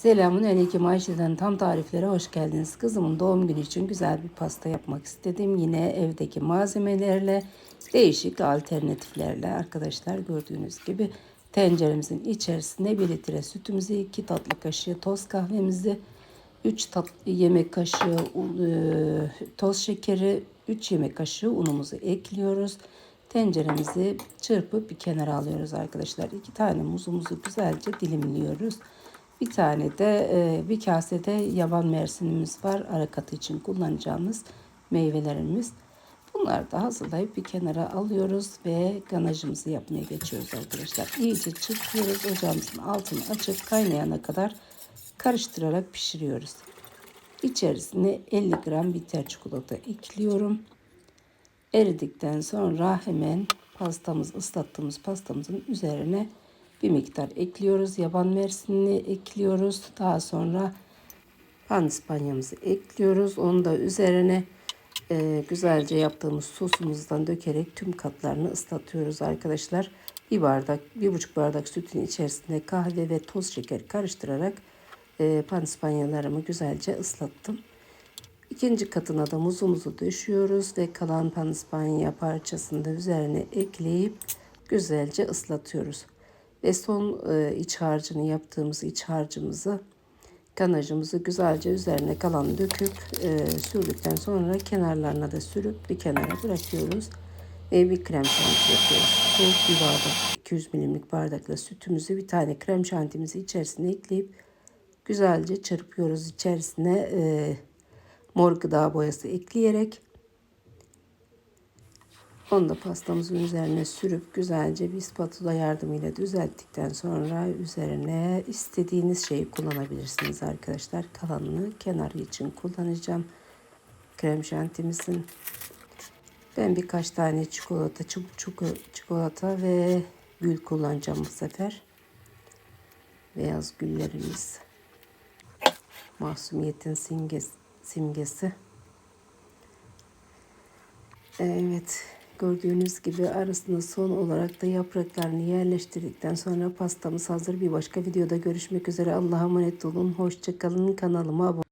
Selamun Aleyküm Ayşe'den tam tariflere hoş geldiniz. Kızımın doğum günü için güzel bir pasta yapmak istedim. Yine evdeki malzemelerle değişik alternatiflerle arkadaşlar gördüğünüz gibi tenceremizin içerisine 1 litre sütümüzü, 2 tatlı kaşığı toz kahvemizi, 3 tatlı yemek kaşığı e, toz şekeri, 3 yemek kaşığı unumuzu ekliyoruz. Tenceremizi çırpıp bir kenara alıyoruz arkadaşlar. 2 tane muzumuzu güzelce dilimliyoruz. Bir tane de e, bir kasede yaban mersinimiz var. Ara katı için kullanacağımız meyvelerimiz. Bunları da hazırlayıp bir kenara alıyoruz ve ganajımızı yapmaya geçiyoruz arkadaşlar. İyice çırpıyoruz. Ocağımızın altını açıp kaynayana kadar karıştırarak pişiriyoruz. İçerisine 50 gram bitter çikolata ekliyorum. Eridikten sonra hemen pastamız ıslattığımız pastamızın üzerine bir miktar ekliyoruz. Yaban mersinini ekliyoruz. Daha sonra panispanyamızı ekliyoruz. Onu da üzerine e, güzelce yaptığımız sosumuzdan dökerek tüm katlarını ıslatıyoruz arkadaşlar. Bir bardak, bir buçuk bardak sütün içerisinde kahve ve toz şeker karıştırarak e, panispanyalarımı güzelce ıslattım. İkinci katına da muzumuzu döşüyoruz ve kalan panispanya parçasını da üzerine ekleyip güzelce ıslatıyoruz. Ve son e, iç harcını yaptığımız iç harcımızı ganajımızı güzelce üzerine kalan döküp e, sürdükten sonra kenarlarına da sürüp bir kenara bırakıyoruz. Ve bir krem şanti yapıyoruz. Soğuk bir bardak 200 milimlik bardakla sütümüzü bir tane krem şantimizi içerisine ekleyip güzelce çırpıyoruz. İçerisine e, mor gıda boyası ekleyerek onu da pastamızın üzerine sürüp güzelce bir spatula yardımıyla düzelttikten sonra üzerine istediğiniz şeyi kullanabilirsiniz arkadaşlar. Kalanını kenar için kullanacağım. Krem şantimizin. Ben birkaç tane çikolata, çubuk çikolata ve gül kullanacağım bu sefer. Beyaz güllerimiz. Masumiyetin simgesi. simgesi. Evet. Gördüğünüz gibi arasına son olarak da yapraklarını yerleştirdikten sonra pastamız hazır. Bir başka videoda görüşmek üzere. Allah'a emanet olun. Hoşçakalın. Kanalıma abone